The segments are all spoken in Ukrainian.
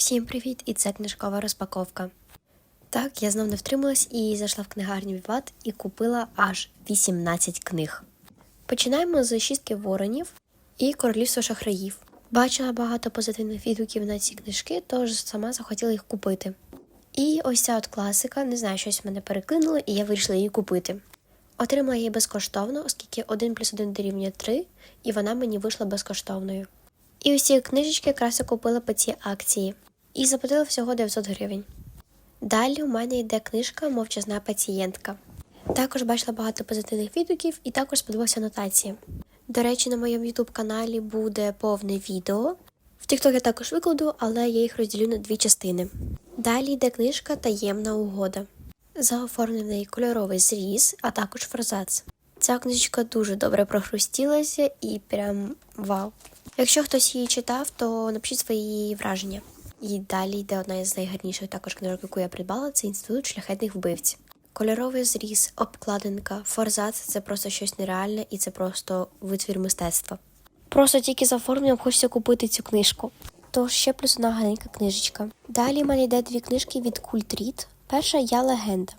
Всім привіт! І це книжкова розпаковка. Так, я знов не втрималась і зайшла в книгарню Віват і купила аж 18 книг. Починаємо з шістки воронів і королівства шахраїв. Бачила багато позитивних відгуків на ці книжки, тож сама захотіла їх купити. І ось ця от класика, не знаю, щось мене переклинуло, і я вирішила її купити. Отримала її безкоштовно, оскільки 1 плюс 1 дорівнює 3, і вона мені вийшла безкоштовною. І ці книжечки якраз я купила по цій акції і заплатила всього 900 гривень. Далі у мене йде книжка Мовчазна пацієнтка. Також бачила багато позитивних відгуків і також сподобалися анотації. До речі, на моєму youtube каналі буде повне відео. В TikTok я також викладу, але я їх розділю на дві частини. Далі йде книжка Таємна угода. Заоформлений кольоровий зріз, а також форзац. Ця книжечка дуже добре прохрустілася і прям вау. Якщо хтось її читав, то напишіть свої враження. І далі йде одна із найгарніших також книжок, яку я придбала, це інститут шляхетних вбивць. Кольоровий зріз, обкладинка, форзац це просто щось нереальне і це просто витвір мистецтва. Просто тільки за оформленням хочеться купити цю книжку. Тож ще плюс одна гарненька книжечка. Далі в мене йде дві книжки від Культріт. Перша я легенда.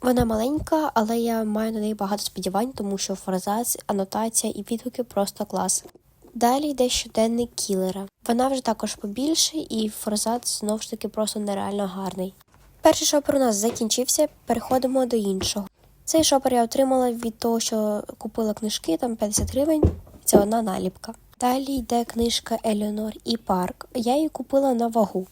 Вона маленька, але я маю на неї багато сподівань, тому що форзац, анотація і відгуки просто клас. Далі йде щоденник кілера. Вона вже також побільше, і форзац знову ж таки просто нереально гарний. Перший шопер у нас закінчився, переходимо до іншого. Цей шопер я отримала від того, що купила книжки, там 50 гривень, це одна наліпка. Далі йде книжка Елеонор і Парк. Я її купила на вагу.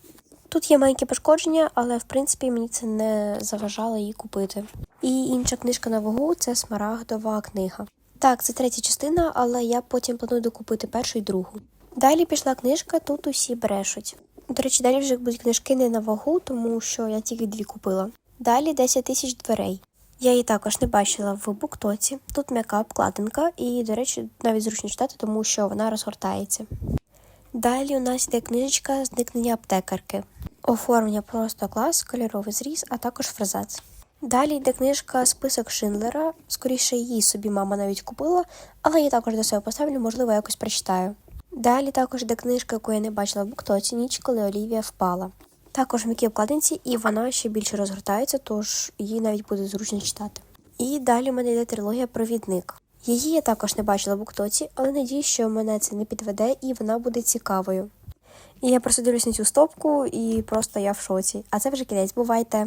Тут є маленькі пошкодження, але в принципі мені це не заважало її купити. І інша книжка на вагу це Смарагдова книга. Так, це третя частина, але я потім планую докупити першу і другу. Далі пішла книжка Тут усі брешуть. До речі, далі вже будуть книжки не на вагу, тому що я тільки дві купила. Далі 10 тисяч дверей. Я її також не бачила в буктоці. Тут м'яка обкладинка, і, до речі, навіть зручно читати, тому що вона розгортається. Далі у нас йде книжечка Зникнення аптекарки. Оформлення просто клас, кольоровий зріз, а також фразац. Далі йде книжка Список Шиндлера. Скоріше її собі мама навіть купила, але я також до себе поставлю, можливо, якось прочитаю. Далі також йде книжка, яку я не бачила в буктоці, ніч, коли Олівія впала. Також в м'якій обкладинці, і вона ще більше розгортається, тож її навіть буде зручно читати. І далі в мене йде трилогія Провідник. Її я також не бачила в буктоці, але надіюсь, що мене це не підведе і вона буде цікавою. І я просто дивлюсь на цю стопку, і просто я в шоці. А це вже кінець, бувайте!